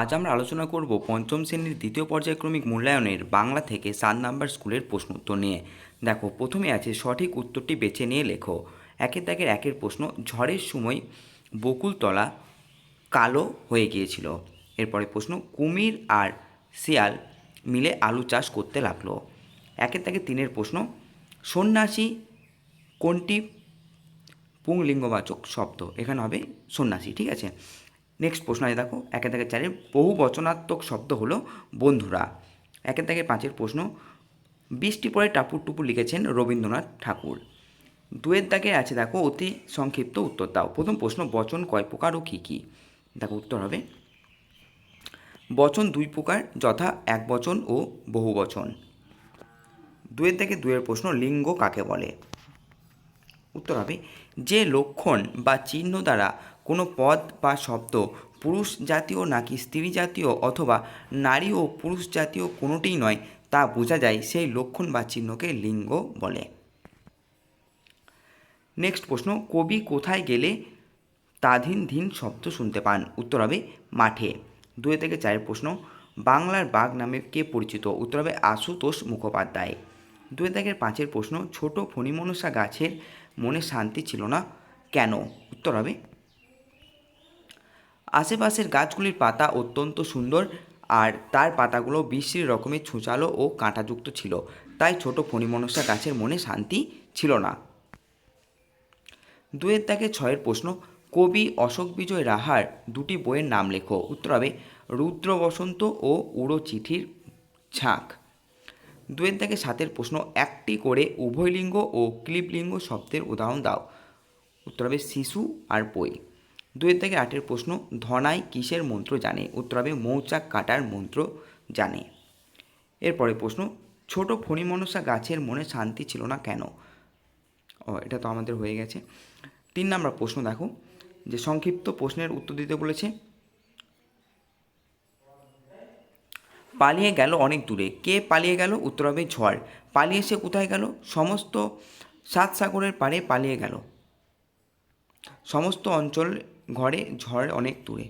আজ আমরা আলোচনা করব পঞ্চম শ্রেণির দ্বিতীয় পর্যায়ক্রমিক মূল্যায়নের বাংলা থেকে সাত নাম্বার স্কুলের প্রশ্ন উত্তর নিয়ে। দেখো, প্রথমে আছে সঠিক উত্তরটি বেছে নিয়ে লেখো। একের দাগের একের প্রশ্ন, ঝড়ের সময় বকুলতলা কালো হয়ে গিয়েছিল। এরপরে প্রশ্ন, কুমির আর শিয়াল মিলে আলু চাষ করতে লাগল। একের দাগে তিনের প্রশ্ন, সন্ন্যাসী কোনটি? পুংলিঙ্গবাচক শব্দ। এখানে হবে সন্ন্যাসী, ঠিক আছে? নেক্সট প্রশ্ন আছে, দেখো। একের দাগের চারের বহু বচনাত্মক শব্দ হলো বন্ধুরা। একের দাগের পাঁচের প্রশ্ন, বৃষ্টি পরে টাপুর টুপুর লিখেছেন রবীন্দ্রনাথ ঠাকুর। দুয়ের দাগে আছে, দেখো, অতি সংক্ষিপ্ত উত্তর দাও। প্রথম প্রশ্ন, বচন কয় প্রকার ও কী কী? দেখো, উত্তর হবে, বচন দুই প্রকার, যথা এক বচন ও বহু বচন। দুয়ের থেকে দুয়ের প্রশ্ন, লিঙ্গ কাকে বলে? উত্তর হবে, যে লক্ষণ বা চিহ্ন দ্বারা কোনো পদ বা শব্দ, পুরুষ জাতীয় নাকি স্ত্রী জাতীয় অথবা নারী ও পুরুষ জাতীয় কোনোটিই নয়, তা বোঝা যায় সেই লক্ষণ বা চিহ্নকে লিঙ্গ বলে। নেক্সট প্রশ্ন, কবি কোথায় গেলে তাধীন ধীন শব্দ শুনতে পান? উত্তর হবে মাঠে। দুই থেকে চারের প্রশ্ন, বাংলার বাঘ নামে কে পরিচিত? উত্তর হবে আশুতোষ মুখোপাধ্যায়। দুই থেকে পাঁচের প্রশ্ন, ছোট ফণিমনসা গাছের মনে শান্তি ছিল না কেন? উত্তর হবে আশেপাশের গাছগুলির পাতা অত্যন্ত সুন্দর আর তার পাতাগুলো বিশ্রী রকমের ছুঁচালো ও কাঁটাযুক্ত ছিল। তাই ছোট ফণিমনসা গাছের মনে শান্তি ছিল না। দুয়ের দাগে ছয়ের প্রশ্ন, কবি অশোক বিজয় রাহার দুটি বইয়ের নাম লেখো। উত্তর হবে রুদ্র বসন্ত ও উড়ো চিঠির ঝাঁক দুয়ের দাগে সাতের প্রশ্ন, একটি করে উভয়লিঙ্গ ও ক্লিবলিঙ্গ শব্দের উদাহরণ দাও। উত্তর হবে শিশু আর বই। দুয়ের থেকে আটের প্রশ্ন ধনাই কিসের মন্ত্র জানে? উত্তর হবে মৌচাক কাটার মন্ত্র জানে। এরপরে প্রশ্ন, ছোট ফণিমনসা গাছের মনে শান্তি ছিল না কেন? ও, এটা তো আমাদের হয়ে গেছে। তিন নম্বর প্রশ্ন দেখো, যে সংক্ষিপ্ত প্রশ্নের উত্তর দিতে বলেছে, পালিয়ে গেল অনেক দূরে। কে পালিয়ে গেল? উত্তর হবে ঝড়। পালিয়ে সে কোথায় গেল? সমস্ত সাত সাগরের পাড়ে পালিয়ে গেল। সমস্ত অঞ্চল ঘরে ঝড় অনেক দূরে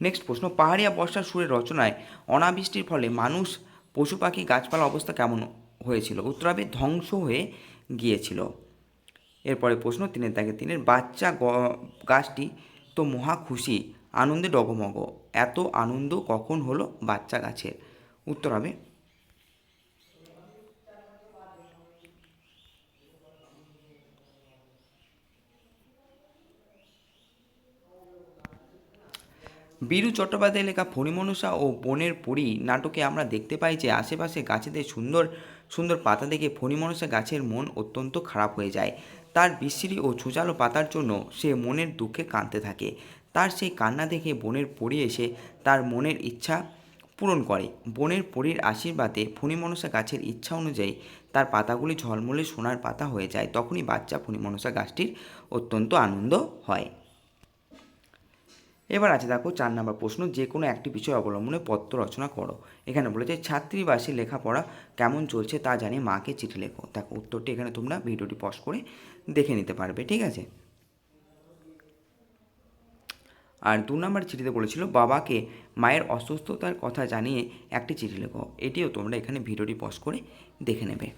নেক্সট প্রশ্ন পাহাড়িয়া বর্ষার সুরের রচনায় অনাবৃষ্টির ফলে মানুষ, পশু পাখি, গাছপালা অবস্থা কেমন হয়েছিল? উত্তর হবে ধ্বংস হয়ে গিয়েছিল। এরপরে প্রশ্ন, তিনের দাগে তিনের, বাচ্চা গাছটি তো মহা খুশি, আনন্দে ডগমগ। এত আনন্দ কখন হলো বাচ্চা গাছের? উত্তর হবে বীরু চট্টোপাধ্যায় লেখা ফণিমনসা ও বনের পুরী নাটকে আমরা দেখতে পাই যে আশেপাশে গাছেদের সুন্দর সুন্দর পাতা দেখে ফণিমনসা গাছের মন অত্যন্ত খারাপ হয়ে যায়। তার বিশ্রী ও ছুচালো পাতার জন্য সে মনের দুঃখে কাঁদতে থাকে। তার সেই কান্না দেখে বনের পরী এসে তার মনের ইচ্ছা পূরণ করে। বনের পরীর আশীর্বাদে ফণিমনসা গাছের ইচ্ছা অনুযায়ী তার পাতাগুলি ঝলমলে সোনার পাতা হয়ে যায়। তখনই বাচ্চা ফণিমনসা গাছটির অত্যন্ত আনন্দ হয়। এবার আছে দেখো চার নম্বর প্রশ্ন যে কোনো একটি বিষয় অবলম্বনে পত্র রচনা করো। এখানে বলেছে, ছাত্রীবাসী লেখাপড়া কেমন চলছে তা জানিয়ে মাকে চিঠি লেখো। দেখো উত্তরটি এখানে তোমরা ভিডিওটি পজ করে দেখে নিতে পারবে, ঠিক আছে? আর দু নম্বর চিঠিতে বলেছিল, বাবাকে মায়ের অসুস্থতার কথা জানিয়ে একটি চিঠি লেখো। এটিও তোমরা এখানে ভিডিওটি পজ করে দেখে নেবে।